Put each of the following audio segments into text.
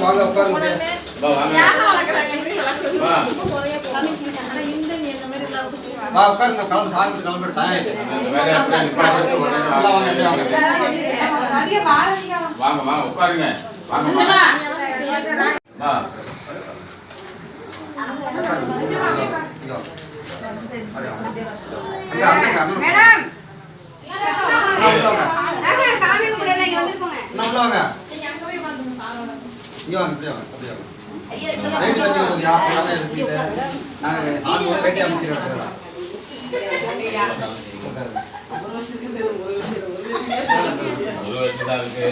வாங்க உட்காருங்க உட்காருங்க. கிளம்பு சாப்பிட்டு வாங்க. வாங்க. வாங்க வாங்க வாங்க உட்காருங்க வாங்க வாங்க வா இங்க வாங்க. அப்படியே வாங்க. அங்க, அங்க, அங்க. மேடம். நாங்க சாமி கும்பிடல இங்க வந்துருப்போங்க உள்ள வாங்க இங்க வாங்க இப்படியே வாங்க அப்படியே நாங்க ஆள் ஒரு வருஷம் தான் இருக்கு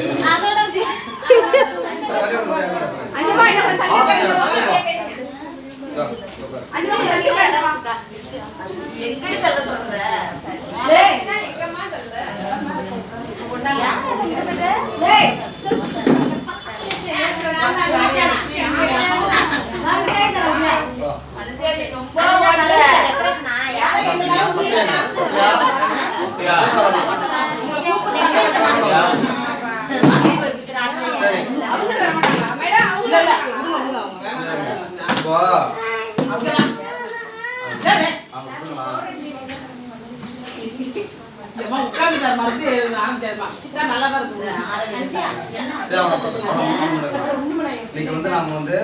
அஞ்சு ரூபாய் என்ன தள்ளி போயிடுங்க. அஞ்சு ரூபாய் தள்ளி போயிடுங்க. எங்கடி தள்ள சொல்ற மனுஷன் ரொம்ப ஓடல. சரி மேடம் அவங்க இப்போ அவங்க கொடுங்களா? சரி, அவங்க பத்து பணம் ஒண்ணும் பண்ணல. இன்னைக்கு வந்து நாம வந்து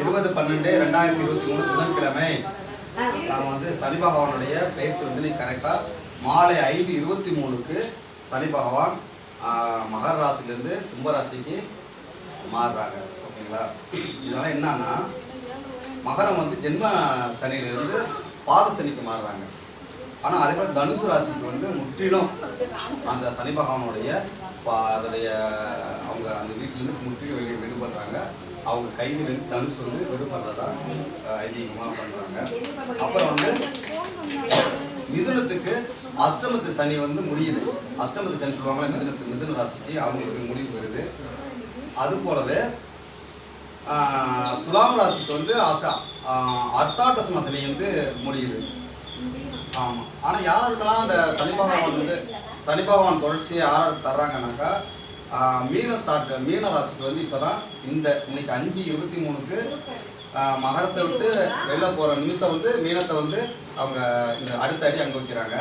இருபது பன்னெண்டு ரெண்டாயிரத்தி இருபத்தி மூணு புதன்கிழமை நாம வந்து சனி பகவானுடைய பயிற்சி வந்து நீ கரெக்டா மாலை ஐந்து இருபத்தி மூணுக்கு சனி பகவான் ஆஹ், மகர ராசிலேருந்து கும்பராசிக்கு மாறுறாங்க. ஓகேங்களா? இதனால என்னன்னா மகரம் வந்து ஜென்ம சனியிலிருந்து பாத சனிக்கு மாறுறாங்க. ஆனால் அதே போல் தனுசு ராசிக்கு வந்து முற்றிலும் அந்த சனி பகவானுடைய பா- அதோடைய அவங்க அந்த வீட்டிலேருந்து முற்றிலும் வெளியே விடுபடுறாங்க அவங்க கைது வந்து தனுசு வந்து விடுபடுறதா ஐதீகமாக பண்ணுறாங்க அப்புறம் வந்து மிதுனத்துக்கு அஷ்டமத்து சனி வந்து முடியுது. அஷ்டமத்து சனி சொல்லுவாங்களே மிதுனத்து மிதுன ராசிக்கு அவங்களுக்கு முடிவு வருது. அது போலவே துலாம் ராசிக்கு வந்து அர்த்தாட்டசம சனி வந்து முடியுது. ஆமாம் ஆனால் யாருக்கெல்லாம் அந்த சனி பகவான் வந்து சனி பகவான் தொடர்ச்சியை யாராருக்கு தர்றாங்கனாக்கா மீன ஸ்டார்ட் மீன ராசிக்கு வந்து இப்போ தான் இந்த இன்னைக்கு அஞ்சு இருபத்தி மூணுக்கு மகரத்தை விட்டு வெளில போகிற நியூஸை வந்து மீனத்தை வந்து அவங்க இந்த அடுத்த அடி அங்கே வைக்கிறாங்க.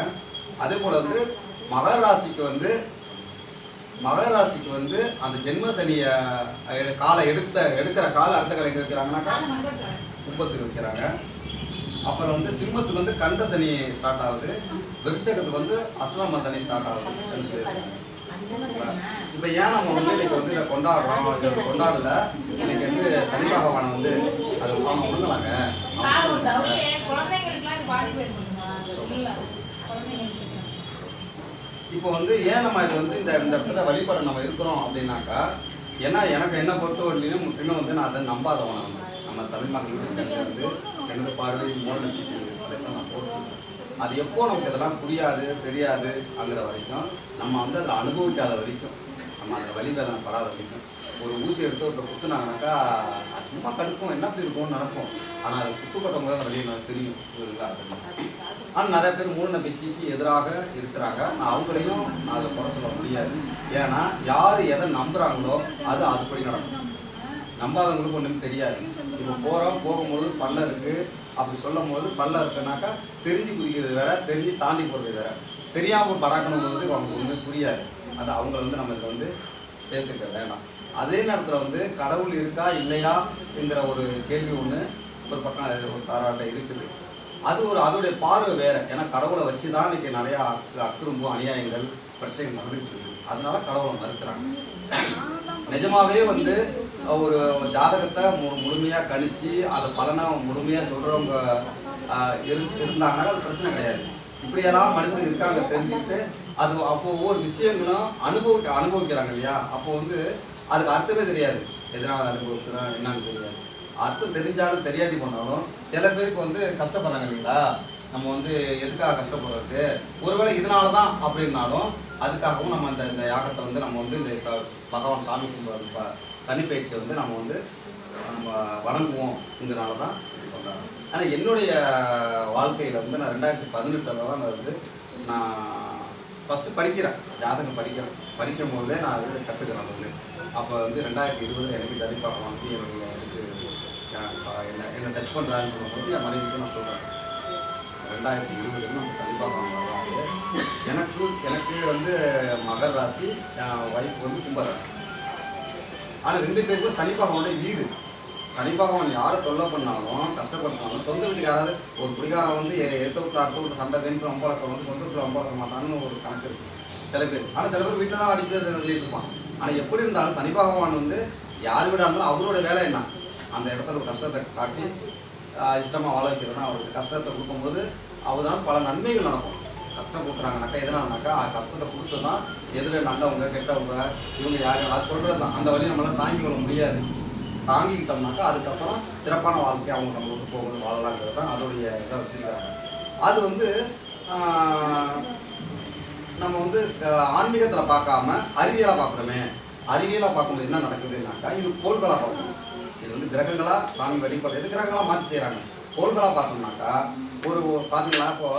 அதே போல் வந்து மகர ராசிக்கு வந்து மகர ராசிக்கு வந்து அந்த ஜென்ம சனியை காலை எடுத்த எடுக்கிற காலை அடுத்த கலைக்கு வைக்கிறாங்கனாக்கா முப்பத்துக்கு வைக்கிறாங்க. அப்புறம் வந்து சிம்மத்துக்கு வந்து கண்ட சனி ஸ்டார்ட் ஆகுது. விருச்சகத்துக்கு வந்து அஸ்லாம சனி ஸ்டார்ட் ஆகுதுன்னு சொல்லியிருக்காங்க. இப்போ ஏன் நம்ம வந்து இன்னைக்கு வந்து இதை கொண்டாடுறோம்? கொண்டாடல. இன்னைக்கு வந்து சனி பகவானை வந்து அதை அவங்க கொடுங்களாங்க இப்போ வந்து ஏன் நம்ம இது வந்து இந்த இந்த இடத்துல வழிபாடு நம்ம இருக்கிறோம் அப்படின்னாக்கா ஏன்னா எனக்கு என்ன பொறுத்த வரையிலும் முற்றிலும் வந்து நான் அதை நம்பாதவன் நான். நம்ம தமிழ் சேர்ந்து வந்து எனது பார்வை மோல் தான் நான் போட்டுருக்கேன் அது எப்போ நமக்கு இதெல்லாம் புரியாது தெரியாது அங்கிற வரைக்கும் நம்ம வந்து அதில் அனுபவிக்காத வரைக்கும் நம்ம அதில் வழிவேதனை படாத வரைக்கும் ஒரு ஊசி எடுத்து ஒருத்தர் குத்துனாங்கனாக்கா அது சும்மா கடுக்கும் என்ன அப்படி இருக்கும்னு நடக்கும். ஆனால் அது குத்துப்பட்டவங்க தான் வெளியே எனக்கு தெரியும் புரியுதுங்களா ஆனால் நிறைய பேர் மூட நம்பிக்கைக்கு எதிராக இருக்கிறாங்க. நான் அவங்களையும் நான் அதில் குறை சொல்ல முடியாது. ஏன்னா யார் எதை நம்புகிறாங்களோ அது அதுபடி நடக்கும். நம்பாதவங்களுக்கு ஒன்றும் தெரியாது. இப்போ போகிறோம் போகும்போது பள்ளம் இருக்குது அப்படி சொல்லும் போது பள்ளம் இருக்குனாக்கா தெரிஞ்சு குதிக்கிறது வேற தெரிஞ்சு தாண்டி போகிறது வேற. தெரியாமல் படாக்கணும் போது அவங்களுக்கு ஒன்றுமே புரியாது. அது அவங்கள வந்து நம்ம இதில் வந்து சேர்த்துக்க வேண்டாம் அதே நேரத்தில் வந்து கடவுள் இருக்கா இல்லையா என்கிற ஒரு கேள்வி ஒன்று ஒரு பக்கம் ஒரு தாராட்ட இருக்குது. அது ஒரு அதோடைய பார்வை வேறு. ஏன்னா கடவுளை வச்சு தான் இன்னைக்கு நிறையா அக்கு- அக்குறும்பு அநியாயங்கள் பிரச்சனைகள் நடந்துகிட்டு இருக்குது. அதனால கடவுளை மறுக்கிறாங்க. நிஜமாவே வந்து ஒரு ஜாதகத்தை மு முழுமையாக கணித்து அதை பலனை முழுமையாக சொல்கிறவங்க இருந்தாங்கன்னா அது பிரச்சனை கிடையாது. இப்படியெல்லாம் மனிதர்கள் இருக்காங்க தெரிஞ்சுக்கிட்டு அது அப்போ ஒவ்வொரு விஷயங்களும் அனுபவி அனுபவிக்கிறாங்க இல்லையா? அப்போ வந்து அதுக்கு அர்த்தமே தெரியாது. எதனால் அனுபவிக்கிறோம் என்னன்னு தெரியாது. அர்த்தம் தெரிஞ்சாலும் தெரியாட்டி போனாலும் சில பேருக்கு வந்து கஷ்டப்படுறாங்க இல்லைங்களா? நம்ம வந்து எதுக்காக கஷ்டப்படுறது? ஒருவேளை இதனால தான் அப்படின்னாலும் அதுக்காகவும் நம்ம இந்த இந்த யாகத்தை வந்து நம்ம வந்து இந்த பகவான் சாமி கும்பிட்றது சனி பயிற்சியை வந்து நம்ம வந்து நம்ம வணங்குவோம்ங்கிறனால தான் சொல்கிறாங்க ஆனால் என்னுடைய வாழ்க்கையில் வந்து நான் ரெண்டாயிரத்தி பதினெட்டில் தான் நான் வந்து நான் ஃபஸ்ட்டு படிக்கிறேன். ஜாதகம் படிக்கிறேன். படிக்கும் போதே நான் வந்து கற்றுக்கிறேன் வந்து. அப்போ வந்து ரெண்டாயிரத்தி இருபது எனக்கு தனிப்பாக வந்து என்னுடைய இதுக்கு என்ன என்ன டச் பண்ணுறான்னு சொல்லும்போது என் மனைவிக்கு நான் சொல்கிறேன் ரெண்டாயிரத்தி இருபதுன்னு நம்ம சனி பார்க்கலாம் எனக்கு எனக்கு வந்து மகர் ராசி என் ஒய்ஃப் வந்து கும்பராசி ஆனால் ரெண்டு பேருக்கும் சனி பகவானுடைய வீடு. சனி பகவான் யாரை தொல்லை பண்ணாலும் கஷ்டப்படுத்தினாலும் சொந்த வீட்டுக்கு யாராவது ஒரு குடிகாரம் வந்து எடுத்து எடுத்த விட்டு அடுத்த விட்டு சண்டை வேணும் ரொம்ப வளர்க்க வந்து சொந்த வீட்டில் அம்பளக்க மாட்டான்னு ஒரு கணக்கு இருக்கு. சில பேர். ஆனால் சில பேர் வீட்டில் தான் அடிக்க சொல்லிட்டு இருப்பான் ஆனால் எப்படி இருந்தாலும் சனி பகவான் வந்து யார் வீடாக இருந்தாலும் அவரோட வேலை என்ன? அந்த இடத்துல ஒரு கஷ்டத்தை காட்டி இஷ்டமாக வாழ வைக்கிறதுனா தான் அவருக்கு கஷ்டத்தை கொடுக்கும்போது அவதான் பல நன்மைகள் நடக்கும். கஷ்டம் கொடுக்குறாங்கனாக்கா எதனாலனாக்கா கஷ்டத்தை கொடுத்து தான் எதிர நல்லவங்க கெட்டவங்க இவங்க யாரும் அது சொல்கிறது தான் அந்த வழி நம்மளால் தாங்கிக் கொள்ள முடியாது. தாங்கிக்கிட்டோம்னாக்கா அதுக்கப்புறம் சிறப்பான வாழ்க்கை அவங்க நம்ம போகணும் வாழலாங்கிறது தான் அதோடைய இதை வச்சுருக்காங்க. அது வந்து நம்ம வந்து ஆன்மீகத்தில் பார்க்காம அறிவியலாக பார்க்குறோமே அறிவியலாக பார்க்கும்போது என்ன நடக்குதுன்னாக்கா இது கோள்களாக பார்க்கணும். இது வந்து கிரகங்களாக சாமி வழிபடுறது கிரகங்களாக மாற்றி செய்கிறாங்க கோள்களாக பார்த்தோம்னாக்கா ஒரு பார்த்தீங்களா இப்போ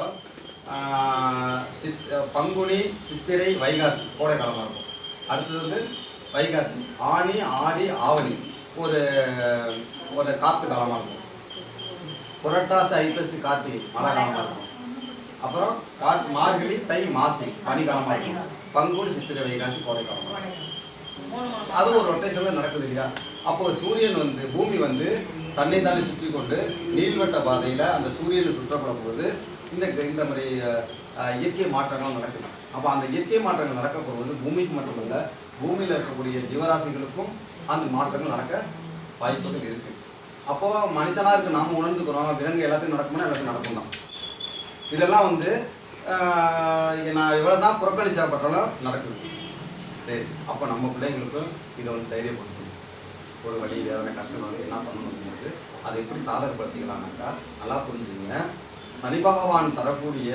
சித் பங்குனி சித்திரை வைகாசி கோடை காலமாக இருக்கும். அடுத்தது வந்து வைகாசி ஆனி ஆடி ஆவணி. ஒரு ஒரு காற்று காலமாக இருக்கும். புரட்டாசி ஐப்பசி கார்த்திகை மழை காலமாக இருக்கும். அப்புறம் காற்று மார்கழி தை மாசி பனிக்காலமாக இருக்கும். பங்குனி சித்திரை வைகாசி கோடை காலமாக இருக்கும். அது ஒரு ரொட்டேஷனில் நடக்குது இல்லையா? அப்போ சூரியன் வந்து பூமி வந்து தன்னை தானே சுற்றி கொண்டு நீள்வட்ட பாதையில் அந்த சூரியனை சுற்றப்படும் போது இந்த இந்த மாதிரி இயற்கை மாற்றங்கள் நடக்குது. அப்போ அந்த இயற்கை மாற்றங்கள் நடக்க போகும்போது பூமிக்கு மட்டுமல்ல பூமியில் இருக்கக்கூடிய ஜீவராசிகளுக்கும் அந்த மாற்றங்கள் நடக்க வாய்ப்புகள் இருக்குது அப்போ மனுஷனாக இருக்கு நாம் உணர்ந்துக்கிறோம். விலங்கு எல்லாத்துக்கும் நடக்கும்னா எல்லாத்துக்கும் நடக்கும் தான். இதெல்லாம் வந்து நான் இவ்வளோ தான் புறக்கணிச்சாப்பட்டாலும் நடக்குது. சரி அப்போ நம்ம பிள்ளைங்களுக்கும் இதை வந்து தைரியப்படும் ஒரு வழி வேதனை கஷ்டம் வந்து என்ன பண்ணணும் அதை எப்படி சாதகப்படுத்திக்கலாம்னாக்கா நல்லா புரிஞ்சுங்க சனி பகவான் தரக்கூடிய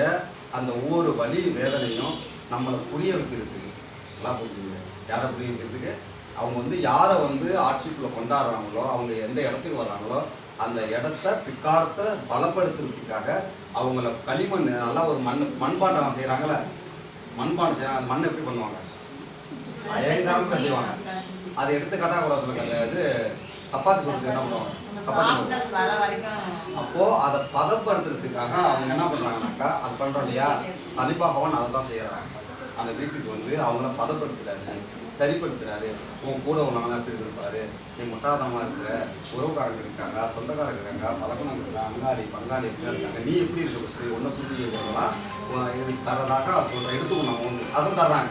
அந்த ஒவ்வொரு வழி வேதனையும் நம்மளை புரிய வைக்கிறதுக்கு நல்லா புரிஞ்சுங்க யாரை புரிய வைக்கிறதுக்கு? அவங்க வந்து யாரை வந்து ஆட்சிக்குள்ளே கொண்டாடுறாங்களோ அவங்க எந்த இடத்துக்கு வர்றாங்களோ அந்த இடத்த பிற்காலத்தில் பலப்படுத்துறதுக்காக அவங்கள களிமண் நல்லா ஒரு மண் மண்பாண்டம் செய்கிறாங்களே மண்பாண்டம் செய்கிறாங்க அந்த மண்ணை எப்படி பண்ணுவாங்க? பயங்கரமாக செய்வாங்க அதை எடுத்துக்காட்டா கூட சொல்லுங்க. அந்த இது சப்பாத்தி சொல்றதுக்கு என்ன பண்ணுவாங்க? சப்பாத்தி அப்போ அதை பதப்படுத்துறதுக்காக அவங்க என்ன பண்றாங்கனாக்கா அது பண்றோம் இல்லையா? சனி பகவான் அதை தான் செய்யறாங்க. அந்த வீட்டுக்கு வந்து அவங்கள பதப்படுத்துறாரு சரிப்படுத்துறாரு. உன் கூட உள்ளவங்க எப்படி இருப்பாரு நீ முட்டாதமா இருக்கிற உறவுக்காரங்க இருக்காங்க சொந்தக்காரங்க இருக்காங்க பழக்கம் இருக்காங்க அங்காளி பங்காளி எப்படி இருக்காங்க. நீ எப்படி இருக்க ஃபஸ்ட்டு ஒன்றை புரிஞ்சுக்கலாம் இது தரதாக சொல்ற எடுத்துக்கணும் ஒன்று அதை தர்றாங்க.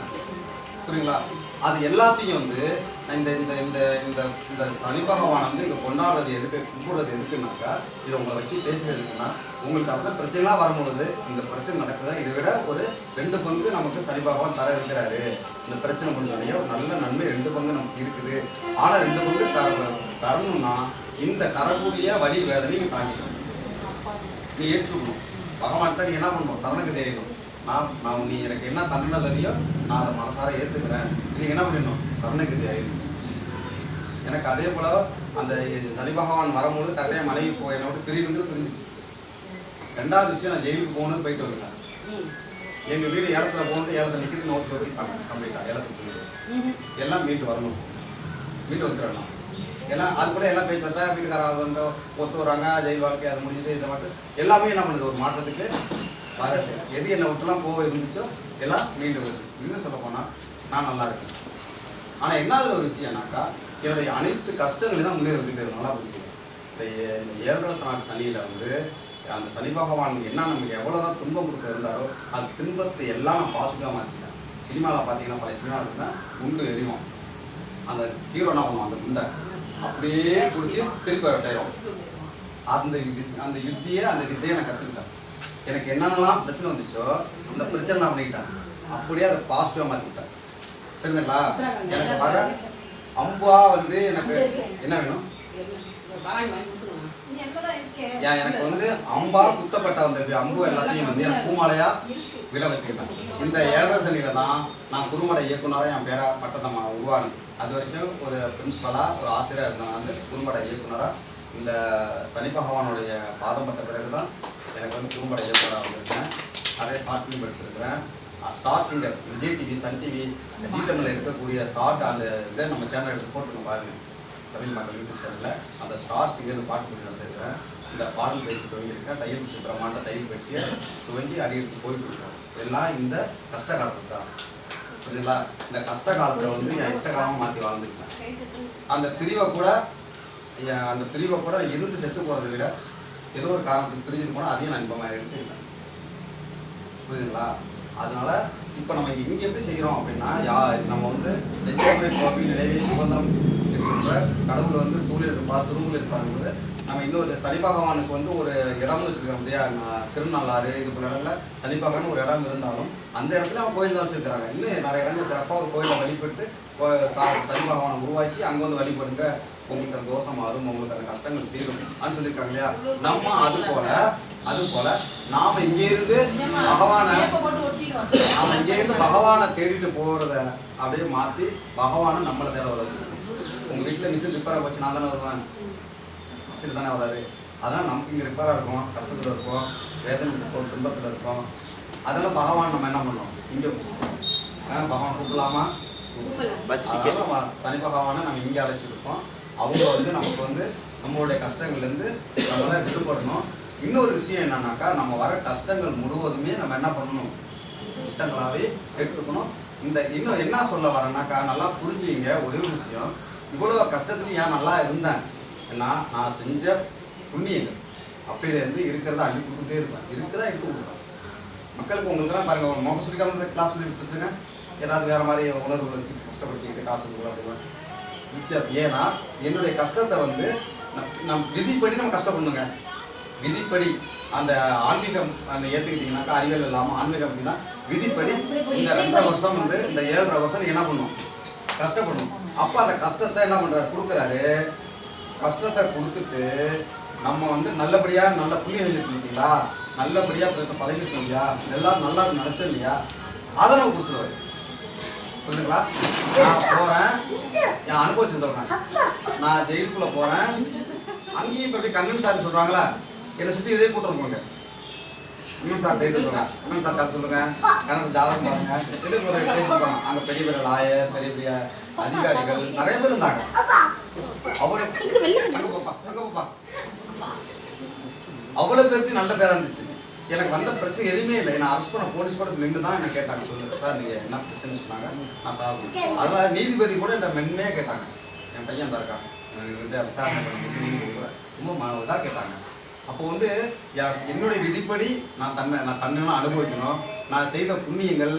புரியுங்களா? அது எல்லாத்தையும் வந்து இந்த இந்த இந்த இந்த இந்த சனி பகவான் வந்து இங்கே கொண்டாடுறது எதுக்கு கும்பிடுறது எதுக்குன்னாக்கா இதை உங்களை வச்சு பேசுறது எதுக்குன்னா உங்களுக்கு அந்த பிரச்சனைலாம் வரும்பொழுது இந்த பிரச்சனை நடக்குதுன்னா இதை விட ஒரு ரெண்டு பங்கு நமக்கு சனி பகவான் தர இருக்கிறாரு. இந்த பிரச்சனை முடிஞ்சோடனே ஒரு நல்ல நன்மை ரெண்டு பங்கு நமக்கு இருக்குது. ஆனால் ரெண்டு பங்கு தர தரணும்னா இந்த தரக்கூடிய வழி வேதனையும் தாங்கிக்கணும் நீ ஏற்றுக்கணும். பகவான்கிட்ட நீ என்ன பண்ணணும்? சரணகதி ஆகணும் நான் நான் நீ எனக்கு என்ன தண்டனை தரியோ நான் அதை மனசார ஏற்றுக்கிறேன் நீங்கள் என்ன பண்ணிடணும்? சரணகதி ஆகிடணும் எனக்கு அதே போல் அந்த சனி பகவான் வரும்பொழுது கரெக்டாக மனைவி போ என்னை விட்டு பிரிந்து பிரிஞ்சிச்சு ரெண்டாவது விஷயம் நான் ஜெயிலுக்கு போகணும்னு போயிட்டு வந்துட்டேன். எங்கள் வீடு இடத்துல போகணும் இடத்துல நிற்கிறது நோட்டு சொல்லி கம்ப்ளீட்டாக இடத்துக்கு எல்லாம் மீட்டு வரணும். மீட்டு வந்துடணும் எல்லாம் அது கூட எல்லாம் பேச்சு வந்தா வீட்டுக்காரங்க ஒத்து வராங்க ஜெயில் வாழ்க்கை அது முடிஞ்சது இதை மட்டும். எல்லாமே என்ன பண்ணுது? ஒரு மாற்றத்துக்கு வரது. எது என்னை விட்டுலாம் போக இருந்துச்சோ எல்லாம் மீண்டு வருது. இன்னும் சொல்ல போனால் நான் நல்லா இருக்கேன். ஆனால் என்ன அதில் ஒரு விஷயம்னாக்கா என்னுடைய அனைத்து கஷ்டங்களையும் தான் முன்னேறி வந்துட்டு நல்லா புரிஞ்சுக்கணும் இந்த ஏழரை சனியில் வந்து அந்த சனி பகவான் என்ன நமக்கு எவ்வளோ தான் துன்பம் கொடுக்க இருந்தாரோ அந்த துன்பத்தை எல்லாம் நான் பாசிட்டிவாக மாற்றிட்டேன் சினிமாவில் பார்த்தீங்கன்னா பழைய சினிமாவில் இருந்தால் குண்டு எரியும். அந்த ஹீரோ என்ன பண்ணுவோம் அந்த குண்டை. அப்படியே பிடிச்சி திருப்பி விட்டாயிரும் அந்த அந்த யுத்தியை அந்த வித்தையை நான் கற்றுக்கிட்டேன் எனக்கு என்னென்னலாம் பிரச்சனை வந்துச்சோ அந்த பிரச்சனை நான் பண்ணிக்கிட்டேன். அப்படியே அதை பாசிட்டிவாக மாற்றிக்கிட்டேன் தெரிஞ்சுங்களா? எனக்கு வர அம்பா வந்து எனக்கு என்ன வேணும்? ஏன் எனக்கு வந்து அம்பா குத்தப்பட்ட அந்த அம்பு எல்லாத்தையும் வந்து எனக்கு பூமாலையா விட வச்சுக்கிட்டேன். இந்த ஏழரை சனியில தான் நான் குறுமட இயக்குனராக என் பேரா பட்டத்தை உருவானது. அது வரைக்கும் ஒரு பிரின்ஸ்பலாக ஒரு ஆசிரியர் இருந்தவங்க வந்து குறும்பட இயக்குனராக இந்த சனி பகவானுடைய பாதம் பட்ட பிறகு தான் எனக்கு வந்து குறும்பட இயக்குனராக வந்திருக்கேன் நிறைய ஷார்ட் ஃபிலிம் எடுத்திருக்கிறேன். Star singer Vijay TV Sun TV Zee தமிழில் எடுக்கக்கூடிய ஷார்ட் அந்த இதை நம்ம சேனல் எடுத்து போட்டுருக்கோம் பாருங்க. தமிழ் மக்கள் யூடியூப் சேனலில் அந்த ஸ்டார் சிங்கர் பாட்டு போட்டு நடந்திருக்கிறேன் இந்த பாடல் பயிற்சி துவங்கியிருக்கேன். தையல் பயிற்சி பிரமாண்ட தையல் பயிற்சியை துவங்கி அடி எடுத்து போயிட்டு இருக்கோம் எல்லாம் இந்த கஷ்ட காலத்துக்கு தான். புரியுதுங்களா? இந்த கஷ்ட காலத்தை வந்து என் இஷ்டகாலமாக மாற்றி வாழ்ந்துருக்கேன் அந்த பிரிவை கூட என் அந்த பிரிவை கூட இருந்து செத்து போகிறத விட ஏதோ ஒரு காரணத்துக்கு பிரிஞ்சு போனால் அதையும் நான் இன்பமாக எடுத்துக்கிட்டேன் புரியுதுங்களா? அதனால இப்போ நம்ம இங்கே இங்கே எப்படி செய்கிறோம் அப்படின்னா யா நம்ம வந்து நெஞ்சமே கோபி நினைவே சுகந்தம் சொல்கிற கடவுள் வந்து தூளில் இருப்பார் துருவில் இருப்பாருங்கிறது நம்ம இன்னொரு சனி பகவானுக்கு வந்து ஒரு இடம்னு வச்சுருக்கோம் இல்லையா? திருநள்ளாறு இது போல இடங்கள்ல சனி பகவான் ஒரு இடம் இருந்தாலும் அந்த இடத்துல அவங்க கோயில் தான் வச்சிருக்காங்க இன்னும் நிறைய இடங்கள் சிறப்பாக ஒரு கோயிலை வழிபட்டு சா- சனி பகவானை உருவாக்கி அங்கே வந்து வழிபடுங்க. உங்களுக்கு அந்த தோஷம் மாறும் உங்களுக்கு அந்த கஷ்டங்கள் தீரும் அப்படின்னு சொல்லியிருக்காங்க இல்லையா? நம்ம அது போல அது போல நாம இங்கே இருந்து பகவானை வேப்ப போட்டு ஒட்டிடுவோம். நாம இங்க இருந்து பகவானை தேடிட்டு போறத அப்படியே மாத்தி பகவானை நம்மளை தேட வர வச்சிருக்கோம். உங்க வீட்டுல மிஷின் ரிப்பேரா போச்சு நான் தானே வருவேன். மிஷின் தானே வராரு. அதனால நமக்கு இங்க ரிப்பேரா இருக்கும் கஷ்டத்துல இருக்கும் வேதனை இருக்கும் துன்பத்துல இருக்கும். அதெல்லாம் பகவான் நம்ம என்ன பண்ணோம் இங்க பகவான் கூப்பிடலாமா? சனி பகவானை நம்ம இங்க அழைச்சிருக்கோம் அவங்க வந்து நமக்கு வந்து நம்மளுடைய கஷ்டங்கள்லேருந்து நம்மளாம் விடுபடணும். இன்னொரு விஷயம் என்னன்னாக்கா நம்ம வர கஷ்டங்கள் முழுவதுமே நம்ம என்ன பண்ணணும்? கஷ்டங்களாகவே எடுத்துக்கணும். இந்த இன்னும் என்ன சொல்ல வரேன்னாக்கா நல்லா புரிஞ்சுங்க ஒரே ஒரு விஷயம். இவ்வளோ கஷ்டத்துலையும் ஏன் நல்லா இருந்தேன்? ஏன்னா நான் செஞ்ச புண்ணியங்கள் அப்பையிலேருந்து இருக்கிறத அள்ளி கொடுத்துட்டே இருப்பேன். இருக்கிறதா எடுத்து கொடுப்பேன் மக்களுக்கு உங்களுக்குலாம் பாருங்க ஒரு முகம் சுடிக்காம கிளாஸ் சொல்லி கொடுத்துருங்க ஏதாவது வேறு மாதிரி உணர்வு வச்சு கஷ்டப்படுத்திக்கிட்டு காசு கொடுக்கலாம் அப்படின்னா வித்தியாசம் ஏன்னா என்னுடைய கஷ்டத்தை வந்து நம் நம் விதிப்படி நம்ம கஷ்டப்படணுங்க. விதிப்படி அந்த ஆன்மீகம் அந்த ஏற்றுக்கிட்டீங்கன்னாக்கா அறிவியல் இல்லாமல் ஆன்மீகம் அப்படின்னா விதிப்படி இந்த ரெண்டரை வருஷம் வந்து இந்த ஏழரை வருஷம் என்ன பண்ணும்? கஷ்டப்படணும். அப்போ அந்த கஷ்டத்தை என்ன பண்ணுறாரு கொடுக்குறாரு. கஷ்டத்தை கொடுத்துட்டு நம்ம வந்து நல்லபடியாக நல்ல புள்ளி செஞ்சுருக்கீங்களா நல்லபடியாக பழகிருக்கோம் இல்லையா எல்லாரும் நல்லா நினச்சோம் இல்லையா அதை நம்ம கொடுத்துருவாரு. புரியுதுங்களா நான் போகிறேன் என் அனுபவிச்சு சொல்கிறேன் நான் ஜெயிலுக்குள்ளே போகிறேன் அங்கேயும் இப்போ எப்படி கண்ணன் சார் சொல்கிறாங்களா என்னை சுற்றி இதே கூட்டம் இருக்குங்க கண்ணன் சார் தேடி சொல்லுங்க. கண்ணன் சார் கதை சொல்லுங்க. கண்ணன் ஜாதகம் பாருங்க. எடுத்து ஒரு பேசிருப்பாங்க அங்கே பெரிய பெரிய லாயர் பெரிய பெரிய அதிகாரிகள் நிறைய பேர் இருந்தாங்க. அவ்வளோ அங்க போப்பா, அங்க போப்பா. அவ்வளோ பேருக்கு நல்ல பேரா இருந்துச்சு. எனக்கு வந்த பிரச்சனை எதுவுமே இல்லை. நான் அரெஸ்ட் பண்ண போலீஸ் கூட நின்று தான் என்ன கேட்டாங்க. சொல்லுங்க சார் நீங்கள் என்ன பிரச்சனை சொன்னாங்க. நான் சார் அதெல்லாம் நீதிபதி கூட என்கிட்ட மென்மையாக கேட்டாங்க. என் பையன் தான் இருக்கான். வந்து விசாரணை பண்ணும்போது நீதிபதி கூட ரொம்ப இதாக கேட்டாங்க. அப்போ வந்து என் என்னுடைய விதிப்படி நான் தன்னை நான் தன்னை அனுபவிக்கணும். நான் செய்த புண்ணியங்கள்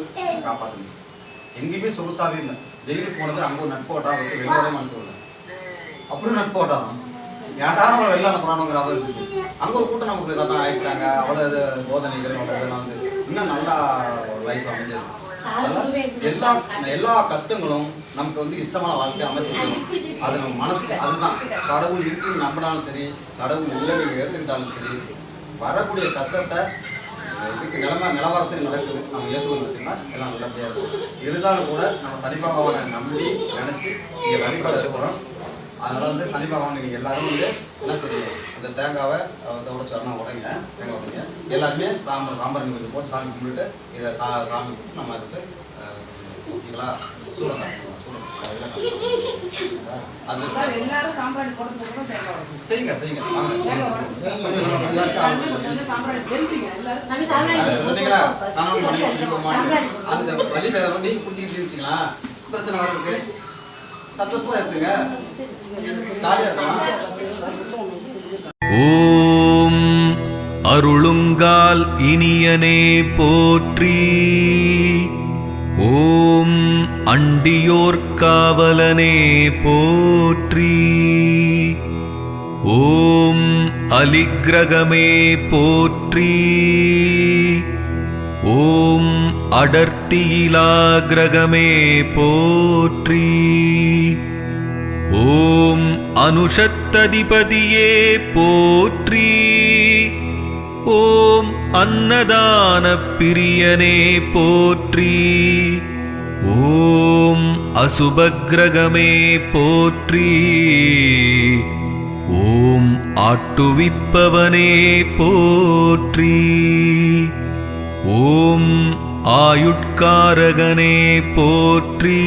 காப்பாத்துனுச்சு எங்கேயுமே சொகுசாவே இருந்தேன் ஜெயிலுக்கு போனது அங்கே ஒரு நட்போட்டா வந்து வெளியே மனசு இல்லை அப்புறம் நட்போட்டா தான். ஏன்டா நம்ம வெளில அனுப்புறானுங்கிற அவர் இருக்குது அங்கே ஒரு கூட்டம் நமக்கு இதெல்லாம் ஆயிடுச்சாங்க அவ்வளோ இது போதனைகள் அவ்வளோ இதெல்லாம் வந்து இன்னும் நல்லா லைஃப் அமைஞ்சது. அதெல்லாம் எல்லா எல்லா கஷ்டங்களும் நமக்கு வந்து இஷ்டமான வாழ்க்கை அமைச்சிருக்கணும் அது நம்ம மனசு அதுதான். கடவுள் இருக்குன்னு நம்பினாலும் சரி கடவுள் இல்லை நீங்கள் ஏற்றுக்கிட்டாலும் சரி வரக்கூடிய கஷ்டத்தை இதுக்கு நிலமை நிலவரத்துக்கு நடக்குது. நம்ம ஏற்றுக்கணும் வச்சுன்னா எல்லாம் நல்லபடியாக இருக்கும். இருந்தாலும் கூட நம்ம சனி பகவானை நம்பி நினச்சி இங்கே வழிபாடு இருக்கிறோம் அதனால வந்து சனி பகவான் நீங்கள் எல்லாரும் வந்து என்ன செய்யுங்க அந்த தேங்காவை உடச்சு வரணும் உடைங்க தேங்காய் உடைங்க எல்லாருமே சாம்பார் சாம்பார் கொஞ்சம் போட்டு சாமி கும்பிட்டு இதை சா சாமி கும்பிட்டு நம்ம அஹ், ஓகேங்களா உடைக்கணும். செய்யுங்க செய்யுங்க. அந்த வழி வேற நீங்க புரிஞ்சுக்கிட்டு இருந்துச்சுங்களா? பிரச்சனை வர்றதுக்கு சந்தோஷமா எடுத்துங்க ஓம் அருளுங்கால் இனியனே போற்றி. ஓம் அண்டியோர் காவலனே போற்றி. ஓம் அலிக்கிரகமே போற்றி. ஓம் அடர்த்தியிலா கிரகமே போற்றி. ஓம் அனுஷத்ததிபதியே போற்றி. ஓம் அன்னதான பிரியனே போற்றி. ஓம் அசுபக்கிரகமே போற்றி. ஓம் ஆட்டுவிப்பவனே போற்றி. ஓம் ஆயுட்காரகனே போற்றி.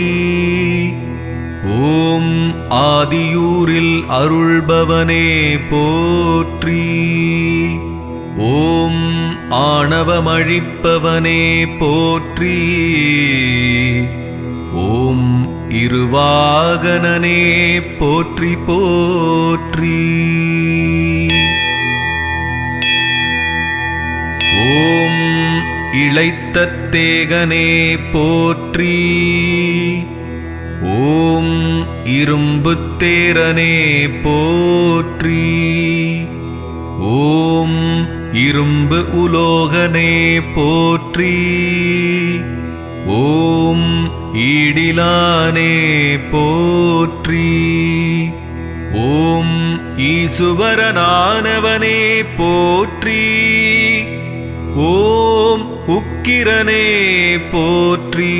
ஓம் ஆதியூரில் அருள்பவனே போற்றி. ஓம் ஆணவமழிப்பவனே போற்றி. ஓம் இருவாகனே போற்றி போற்றி. ஓம் இழைத்த தேகனே போற்றி. ஓம் இரும்பு தேரனே போற்றி. ஓம் இரும்பு உலோகனே போற்றி. ஓம் ஈடிலானே போற்றி. ஓம் ஈசுவரனானவனே போற்றி. ஓம் உக்கிரனே போற்றி.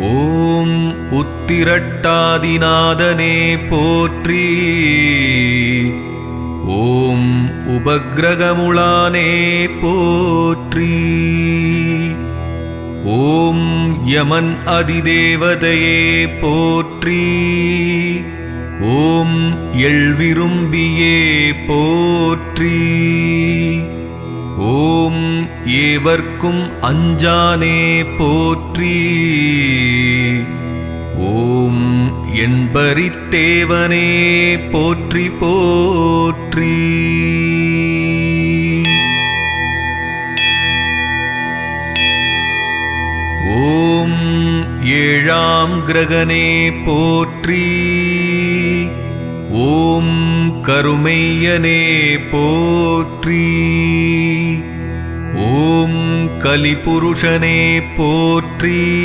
ஓம் உத்திரட்டாதிநாதனே போற்றி. ஓம் உபக்ரகமுளானே போற்றி. ஓம் யமன் அதிதேவதையே போற்றி. ஓம் எழ்விரும்பியே போற்றி. ஓம் ஏவர்க்கும் அஞ்சானே போற்றி. ஓம் என்பரித்தேவனே போற்றி போற்றி. ஓம் ஏழாம் கிரகனே போற்றி. ஓம் கருமையனே போற்றி. ஓம் கலிபுருஷனே போற்றி.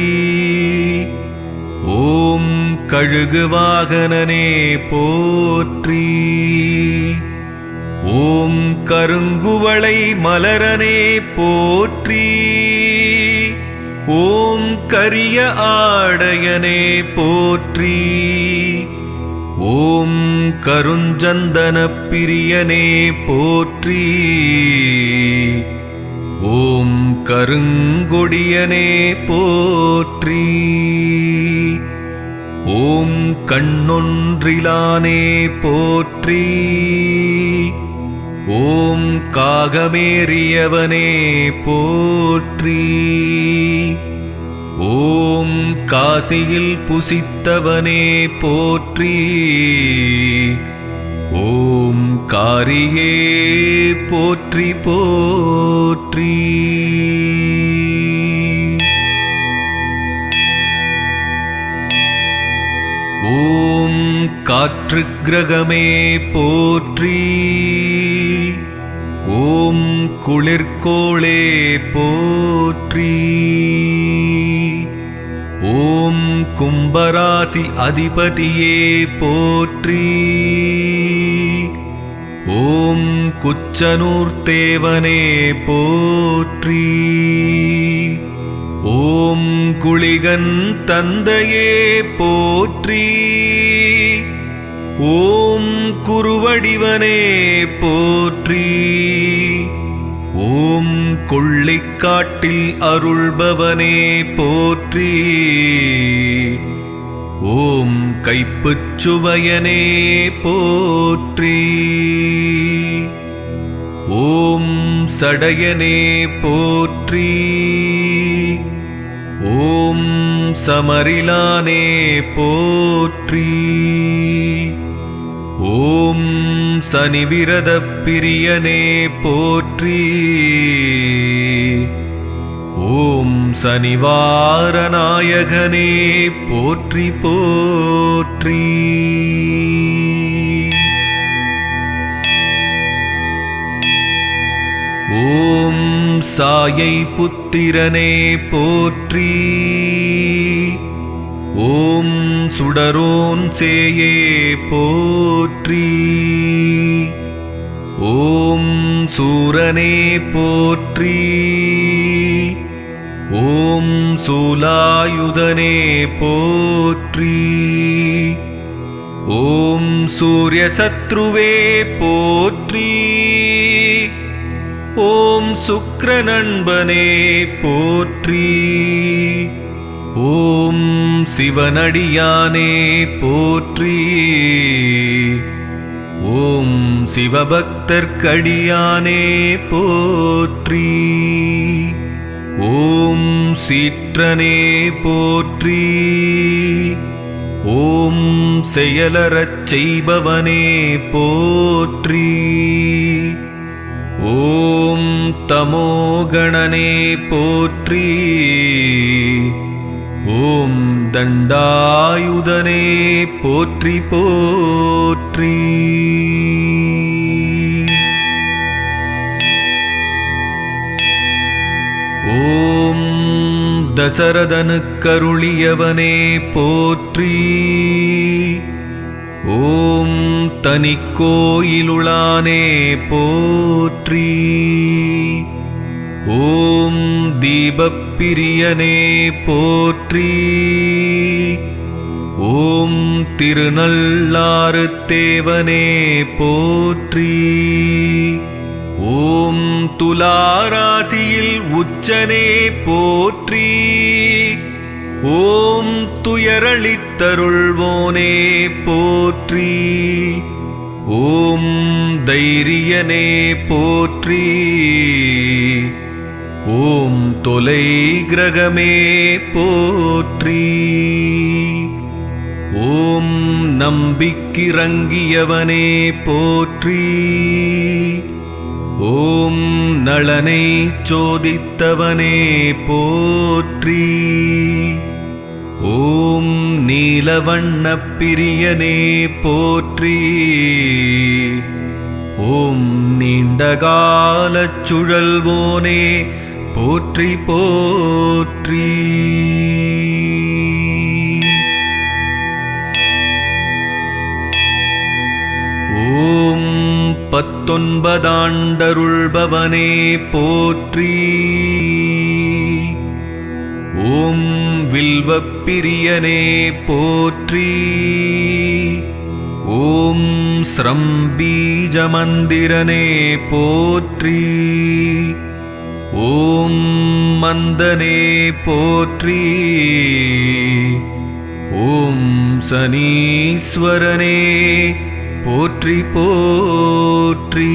ஓம் கழுகு வாகனனே போற்றி. ஓம் கருங்குவளை மலரனே போற்றி. ஓம் கரிய ஆடையனே போற்றி. ஓம் கருஞ்சந்தன பிரியனே போற்றி. ஓம் கருங்கொடியனே போற்றி. ஓம் கண்ணொன்றிலானே போற்றி. ஓம் காகமேறியவனே போற்றி. ஓம் காசியில் புசித்தவனே போற்றி. ஓம் காரியே போற்றி போற்றி. ஓம் காற்று கிரகமே போற்றி. ஓம் குளிர்கோளே போற்றி. ஓம் கும்பராசி அதிபதியே போற்றி. ஓம் குச்சனூர் தேவனே போற்றி. ஓம் குளிகன் தந்தையே போற்றி. ஓம் குருவடிவனே போற்றி. ஓம் கொள்ளிக்காட்டில் அருள்பவனே போற்றி. போற்றி. ஓம் கைப்புச் சுவையனே போற்றி. ஓம் சடையனே போற்றி. ஓம் சமரிலானே போற்றி. ஓம் சனிவிரத பிரியனே போற்றி. ஓம் சனிவாரநாயகனே போற்றி போற்றி. ஓம் சாயை புத்திரனே போற்றி. ஓம் சுடரோன் சேயே போற்றி. ஓம் சூரனே போற்றி. ஓம் சூலாயுதனே போற்றி. ஓம் சூரிய சத்ருவே போற்றி. ஓம் சுக்கிர நண்பனே போற்றி. ஓம் சிவனடியானே போற்றி. ஓம் சிவபக்தர்க்கடியானே போற்றி. ஓம் சீற்றனே போற்றி. ஓம் செயலறச் செய்பவனே போற்றி. ஓம் தமோகணனே போற்றி. ஓம் தண்டாயுதனே போற்றி போற்றி. தசரதனுக்கருளியவனே போற்றி. ஓம் தனிக்கோயிலுளானே போற்றி. ஓம் தீபப்பிரியனே போற்றி. ஓம் திருநள்ளாறு தேவனே போற்றி. ஓம் துலாராசியில் உச்சனே போற்றி. ஓம் துயரளித்தருள்வோனே போற்றி. ஓம் தைரியனே போற்றி. ஓம் தொலை கிரகமே போற்றி. ஓம் நம்பிக்கிறங்கியவனே போற்றி. ஓம் நளனை சோதித்தவனே போற்றி. ஓம் நீலவண்ணப் பிரியனே போற்றி. ஓம் நீண்டகாலச் சுழல்வோனே போற்றி போற்றி. ஓம் பத்தொன்பதாண்டருள்பவனே போற்றி. ஓம் வில்வப்பிரியனே போற்றி. ஓம் ஸ்ரம்பீஜமந்திரனே போற்றி. ஓம் மந்தனே போற்றி. ஓம் சனீஸ்வரனே போற்றி போற்றி.